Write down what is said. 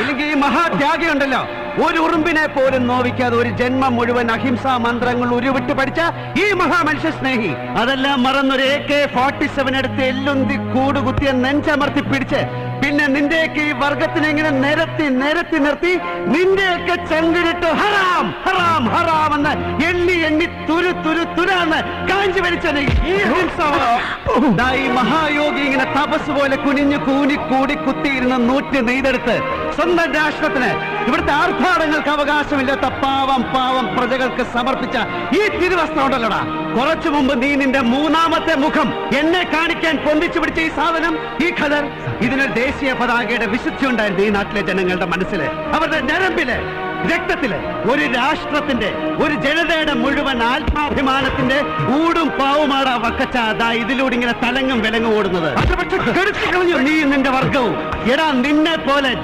ഇല്ലെങ്കിൽ ഈ മഹാത്യാഗി ഉണ്ടല്ലോ ഒരു ഉറുമ്പിനെ പോലും നോവിക്കാതെ ഒരു ജന്മം മുഴുവൻ അഹിംസാ മന്ത്രങ്ങൾ ഉരുവിട്ട് പഠിച്ച ഈ മഹാമനുഷ്യ സ്നേഹി. അതെല്ലാം മറന്നൊരു എ കെ ഫോർട്ടി സെവൻ എടുത്ത് എല്ലുന്തി കൂടുകുത്തിയ നെഞ്ചമർത്തി പിടിച്ച് പിന്നെ നിന്റെയൊക്കെ ഈ വർഗത്തിനെങ്ങനെ നിരത്തി നിരത്തി നിർത്തി നിന്റെയൊക്കെ ചങ്കിലിട്ട് ഹറാം എണ്ണി എണ്ണി തുരു തുരു തുരാന്ന് കാഞ്ചി വലിച്ചി ഈ മഹായോഗി ഇങ്ങനെ തപസ് പോലെ കുനിഞ്ഞു കൂനി കൂടി കുത്തിയിരുന്ന നൂറ്റി നെയ്തെടുത്ത് സ്വന്തം രാഷ്ട്രത്തിന് ഇവിടുത്തെ ആർഭാടങ്ങൾക്ക് അവകാശമില്ലാത്ത പാവം പാവം പ്രജകൾക്ക് സമർപ്പിച്ച ഈ തിരുവസ്ത്രം ഉണ്ടല്ലോടാ. കുറച്ചു മുമ്പ് നീ നിന്റെ മൂന്നാമത്തെ മുഖം എന്നെ കാണിക്കാൻ പൊന്തിച്ചു പിടിച്ച ഈ സാധനം ഈ ഖദർ. ഇതിന് ദേശീയ പതാകയുടെ വിശുദ്ധി ഉണ്ടായിരുന്നു ഈ നാട്ടിലെ ജനങ്ങളുടെ മനസ്സിൽ അവരുടെ ഞരമ്പിൽ. രക്തത്തിൽ ഒരു രാഷ്ട്രത്തിന്റെ ഒരു ജനതയുടെ മുഴുവൻ ആത്മാഭിമാനത്തിന്റെ ഊടും പാവുമാടാ വക്കച്ച. അതാ ഇതിലൂടെ ഇങ്ങനെ തലങ്ങും വിലങ്ങും ഓടുന്നത്. നീ നിന്റെ വർഗവും. എടാ നിന്നെ പോലെ